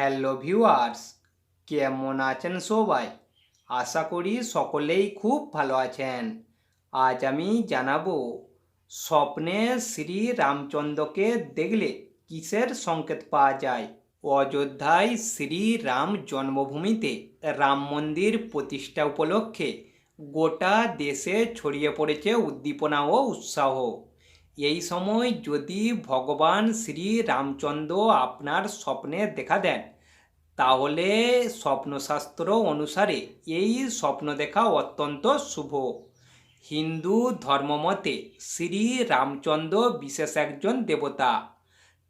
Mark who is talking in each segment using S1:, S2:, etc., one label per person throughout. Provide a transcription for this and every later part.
S1: Hello viewers কেমন আছেন সবাই? আশা করি সকলেই খুব ভালো আছেন। আজ আমি জানাব, স্বপ্নে শ্রী রামচন্দ্রকে দেখলে কিসের সংকেত পাওয়া যায়? অযোধ্যায় শ্রী রাম জন্মভূমিতে রাম মন্দির প্রতিষ্ঠা উপলক্ষে গোটা দেশে ছড়িয়ে পড়েছে উদ্দীপনা ও উৎসাহ। এই সময় যদি ভগবান শ্রী রামচন্দ্র আপনার স্বপ্নে দেখা দেন, তাহলে স্বপ্নশাস্ত্র অনুসারে এই স্বপ্ন দেখা অত্যন্ত শুভ। হিন্দু ধর্মমতে শ্রী রামচন্দ্র বিশেষ একজন দেবতা।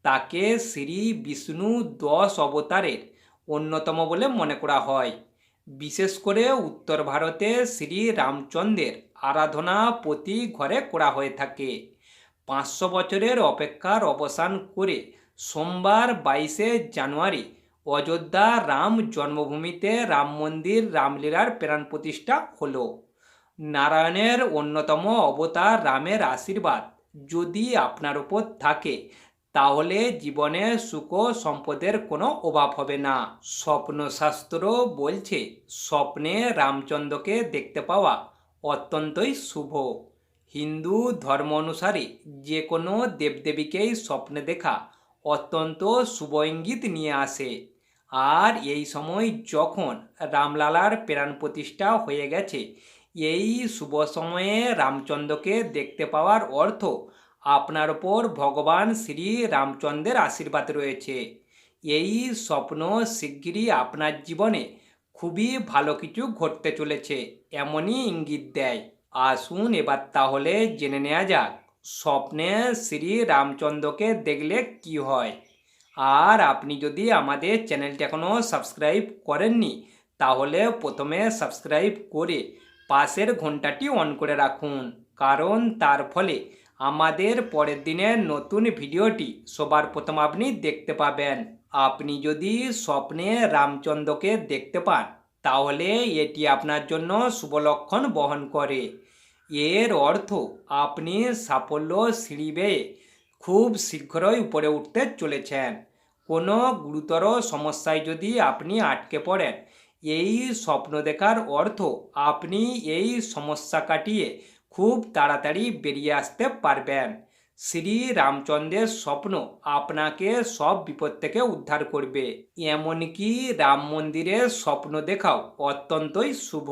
S1: তাকে শ্রী বিষ্ণু দশ অবতারের অন্যতম বলে মনে করা হয়। বিশেষ করে উত্তর ভারতে শ্রী রামচন্দ্রের আরাধনা প্রতি ঘরে করা হয়ে থাকে। পাঁচশো বছরের অপেক্ষার অবসান করে সোমবার বাইশে জানুয়ারি অযোধ্যা রাম জন্মভূমিতে রাম মন্দির, রামলীলার প্রাণ প্রতিষ্ঠা হলো। নারায়ণের অন্যতম অবতার রামের আশীর্বাদ যদি আপনার উপর থাকে, তাহলে জীবনে সুখ সম্পদের কোনো অভাব হবে না। স্বপ্নশাস্ত্র বলছে, স্বপ্নে রামচন্দ্রকে দেখতে পাওয়া অত্যন্তই শুভ। হিন্দু ধর্ম অনুসারে যে কোনো দেবদেবীকেই স্বপ্নে দেখা অত্যন্ত শুভ ইঙ্গিত নিয়ে আসে। আর এই সময় যখন রামলালার প্রাণ প্রতিষ্ঠা হয়ে গেছে, এই শুভ সময়ে রামচন্দ্রকে দেখতে পাওয়ার অর্থ আপনার ওপর ভগবান শ্রী রামচন্দ্রের আশীর্বাদ রয়েছে। এই স্বপ্ন শিগগিরই আপনার জীবনে খুবই ভালো কিছু ঘটতে চলেছে, এমনই ইঙ্গিত দেয়। আসুন এবার তাহলে জেনে নেওয়া যাক। স্বপ্নে শ্রী রামচন্দ্রকে দেখলে কি হয়? আর আপনি যদি আমাদের চ্যানেলটি এখনও সাবস্ক্রাইব করেননি, তাহলে প্রথমে সাবস্ক্রাইব করে পাশের ঘন্টাটি অন করে রাখুন। কারণ তার ফলে আমাদের পরের দিনের নতুন ভিডিওটি সবার প্রথম আপনি দেখতে পাবেন। আপনি যদি স্বপ্নে রামচন্দ্রকে দেখতে পান তাহলে এটি আপনার জন্য শুভ লক্ষণ বহন করে। এর অর্থ, আপনি সাফল্য সিঁড়ি বেয়ে খুব শীঘ্রই উপরে উঠতে চলেছেন। কোনো গুরুতর সমস্যায় যদি আপনি আটকে পড়েন, এই স্বপ্ন দেখার অর্থ, আপনি এই সমস্যা কাটিয়ে খুব তাড়াতাড়ি বেরিয়ে আসতে পারবেন। শ্রী রামচন্দ্রের স্বপ্ন আপনাকে সব বিপদ থেকে উদ্ধার করবে। এমনকি রাম মন্দিরের স্বপ্ন দেখাও অত্যন্তই শুভ।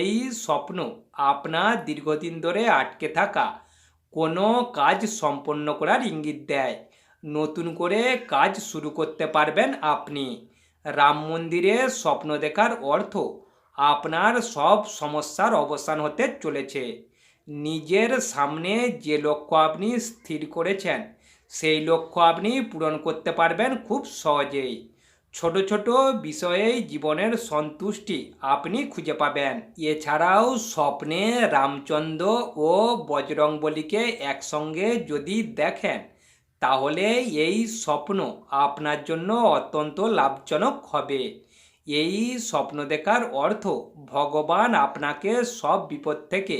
S1: এই স্বপ্ন আপনার দীর্ঘদিন ধরে আটকে থাকা কোনো কাজ সম্পন্ন করার ইঙ্গিত দেয়। নতুন করে কাজ শুরু করতে পারবেন আপনি। রাম মন্দিরে স্বপ্ন দেখার অর্থ আপনার সব সমস্যার অবসান হতে চলেছে। নিজের সামনে যে লক্ষ্য আপনি স্থির করেছেন, সেই লক্ষ্য আপনি পূরণ করতে পারবেন খুব সহজেই। ছোট ছোট বিষয়েই জীবনের সন্তুষ্টি আপনি খুঁজে পাবেন। এছাড়াও স্বপ্নে রামচন্দ্র ও বজরংবলীকে একসঙ্গে যদি দেখেন, তাহলে এই স্বপ্ন আপনার জন্য অত্যন্ত লাভজনক হবে। এই স্বপ্ন দেখার অর্থ ভগবান আপনাকে সব বিপদ থেকে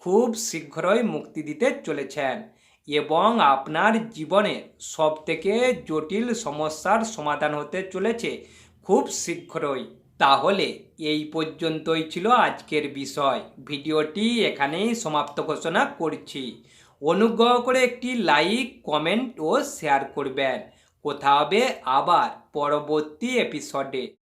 S1: খুব শীঘ্রই মুক্তি দিতে চলেছেন এবং আপনার জীবনে সব থেকে জটিল সমস্যার সমাধান হতে চলেছে খুব শীঘ্রই। তাহলে এই পর্যন্তই ছিল আজকের বিষয়। ভিডিওটি এখানেই সমাপ্ত ঘোষণা করছি। অনুগ্রহ করে একটি লাইক, কমেন্ট ও শেয়ার করবেন। কোথা হবে আবার পরবর্তী এপিসোডে।